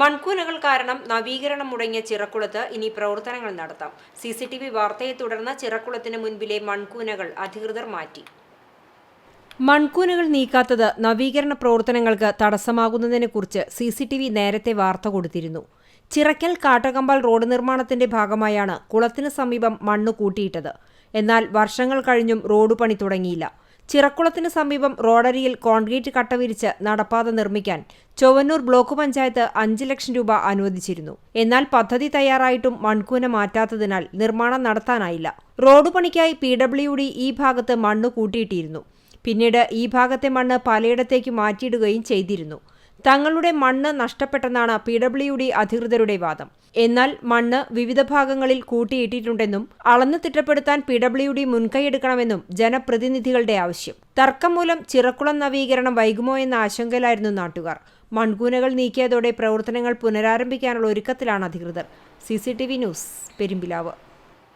മൺകൂനകൾ കാരണം നവീകരണം മുടങ്ങിയ ചിറക്കുളത്ത് ഇനി പ്രവർത്തനങ്ങൾ നടത്താം. സി സി ടി വി വാർത്തയെ തുടർന്ന് ചിറക്കുളത്തിന് മുൻപിലെ മൺകൂനകൾ അധികൃതർ മാറ്റി. മൺകൂനകൾ നീക്കാത്തത് നവീകരണ പ്രവർത്തനങ്ങൾക്ക് തടസ്സമാകുന്നതിനെക്കുറിച്ച് സി സി ടി വി നേരത്തെ വാർത്ത കൊടുത്തിരുന്നു. ചിറക്കൽ കാട്ടകമ്പാൽ റോഡ് നിർമ്മാണത്തിന്റെ ഭാഗമായാണ് കുളത്തിന് സമീപം മണ്ണ് കൂട്ടിയിട്ടത്. എന്നാൽ വർഷങ്ങൾ കഴിഞ്ഞും റോഡ് പണി തുടങ്ങിയില്ല. ചിറക്കുളത്തിന് സമീപം റോഡരിയിൽ കോൺക്രീറ്റ് കട്ടവിരിച്ച് നടപ്പാത നിർമ്മിക്കാൻ ചൊവ്വന്നൂർ ബ്ലോക്ക് പഞ്ചായത്ത് അഞ്ച് ലക്ഷം രൂപ അനുവദിച്ചിരുന്നു. എന്നാൽ പദ്ധതി തയ്യാറായിട്ടും മൺകൂന മാറ്റാത്തതിനാൽ നിർമ്മാണം നടത്താനായില്ല. റോഡ് പണിക്കായി പി ഡബ്ല്യു ഡി ഈ ഭാഗത്ത് മണ്ണ് കൂട്ടിയിട്ടിരുന്നു. പിന്നീട് ഈ ഭാഗത്തെ മണ്ണ് പലയിടത്തേക്ക് മാറ്റിയിടുകയും ചെയ്തിരുന്നു. തങ്ങളുടെ മണ്ണ് നഷ്ടപ്പെട്ടെന്നാണ് പി ഡബ്ല്യു ഡി അധികൃതരുടെ വാദം. എന്നാൽ മണ്ണ് വിവിധ ഭാഗങ്ങളിൽ കൂട്ടിയിട്ടിട്ടുണ്ടെന്നും അളന്നു തിട്ടപ്പെടുത്താൻ പി ഡബ്ല്യു ഡി മുൻകൈയെടുക്കണമെന്നും ജനപ്രതിനിധികളുടെ ആവശ്യം. തർക്കം മൂലം ചിറക്കുളം നവീകരണം വൈകുമോ എന്ന ആശങ്കയിലായിരുന്നു നാട്ടുകാർ. മൺകൂനകൾ നീക്കിയതോടെ പ്രവർത്തനങ്ങൾ പുനരാരംഭിക്കാനുള്ള ഒരുക്കത്തിലാണ് അധികൃതർ. C news Perumpilavu.